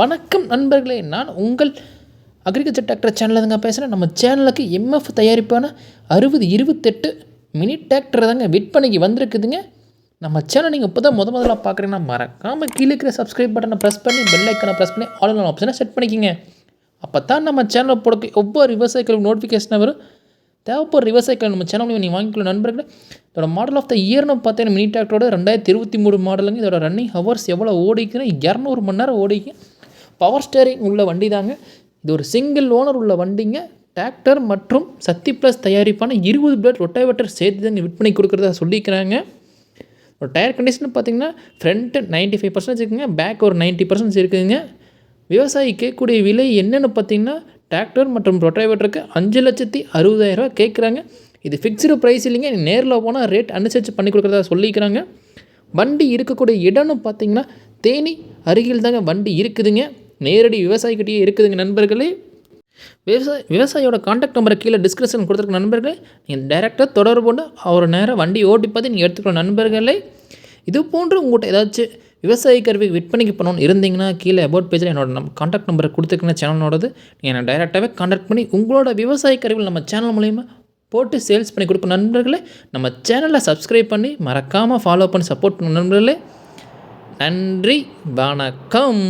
வணக்கம் நண்பர்களே நான் உங்கள் அக்ரிகல்ச்சர் டிராக்டர் சேனலில் தாங்க பேசுகிறேன் நம்ம சேனலுக்கு எம்எஃப் தயாரிப்பான அறுபது இருபத்தெட்டு மினி டிராக்டர் தாங்க விற்பனைக்கு வந்திருக்குதுங்க. நம்ம சேனல் நீங்கள் இப்போ தான் முத முதல்ல பார்க்குறீங்கன்னா மறக்காமல் கீழே இருக்கிற சப்ஸ்கிரைப் பட்டனை ப்ரெஸ் பண்ணி பெல் ஐக்கனை ப்ரெஸ் பண்ணி ஆல் ஆப்ஷனை செட் பண்ணிக்கோங்க. அப்போ தான் நம்ம சேனலில் போட ஒவ்வொரு விவசாயிகளுக்கு நோட்டிஃபிகேஷன் வரும். தேவைப்படுற விவசாயிகள் நம்ம சேனல் நீங்கள் வாங்கிக்கொள்ள நண்பர்களே இதோட மாடல் ஆஃப் த இயர்னு பார்த்தீங்கன்னா மினி டிராக்டரோட ரெண்டாயிரத்தி இருபத்தி மூணு மாடலுங்க இதோட ரன்னிங் ஹவர்ஸ் எவ்வளோ ஓடிக்குன்னா இரநூறு மணி நேரம் ஓடிக்கு பவர் ஸ்டேரிங் உள்ள வண்டி தாங்க. இது ஒரு சிங்கிள் ஓனர் உள்ள வண்டிங்க. டிராக்டர் மற்றும் சக்தி ப்ளஸ் தயாரிப்பான இருபது பிளேட் ரொட்டைவேட்டர் சேர்த்து தான் விற்பனை கொடுக்குறதா சொல்லிக்கிறாங்க. ஒரு டயர் கண்டிஷன் பார்த்தீங்கன்னா ஃப்ரண்ட்டு நைன்ட்டி ஃபைவ் பர்சன்டேஜ் இருக்குங்க பேக் ஒரு நைன்ட்டி பர்சன்டேஜ் இருக்குதுங்க விவசாயி கேட்கக்கூடிய விலை என்னென்னு பார்த்தீங்கன்னா டிராக்டர் மற்றும் ரொட்டைவேட்டருக்கு அஞ்சு லட்சத்தி அறுபதாயிரரூவா கேட்குறாங்க. இது ஃபிக்ஸ்டு ப்ரைஸ் இல்லைங்க நேரில் போனால் ரேட் அனுசரித்து பண்ணி கொடுக்குறதா சொல்லிக்கிறாங்க. வண்டி இருக்கக்கூடிய இடம்னு பார்த்தீங்கன்னா தேனி அருகில் தாங்க வண்டி இருக்குதுங்க. நேரடி விவசாயிக்கிட்டேயே இருக்குதுங்க நண்பர்களே. விவசாய விவசாயியோட காண்டாக்ட் நம்பரை கீழே டிஸ்கிரிப்ஷன் கொடுத்துருக்க நண்பர்களே நீங்கள் டேரெக்டாக தொடர்பு கொண்டு அவர் நேரம் வண்டி ஓட்டி பார்த்து நீங்கள் எடுத்துக்கிற நண்பர்களே. இது போன்று உங்கள்கிட்ட ஏதாச்சும் விவசாய கருவி விற்பனைக்கு பண்ணணும்னு இருந்தீங்கன்னா கீழே அபவுட் பேஜில் என்னோட நம் காண்டாக்ட் நம்பரை கொடுத்துருக்கேன் சேனலோடது நீங்கள் என்னை டைரெக்டாகவே காண்டாக்ட் பண்ணி உங்களோட விவசாய கருவிகள் நம்ம சேனல் மூலிமா போட்டு சேல்ஸ் பண்ணி கொடுப்போம் நண்பர்களே நம்ம சேனலை சப்ஸ்கிரைப் பண்ணி மறக்காமல் ஃபாலோ பண்ணி சப்போர்ட் பண்ண நண்பர்களே. நன்றி வணக்கம்.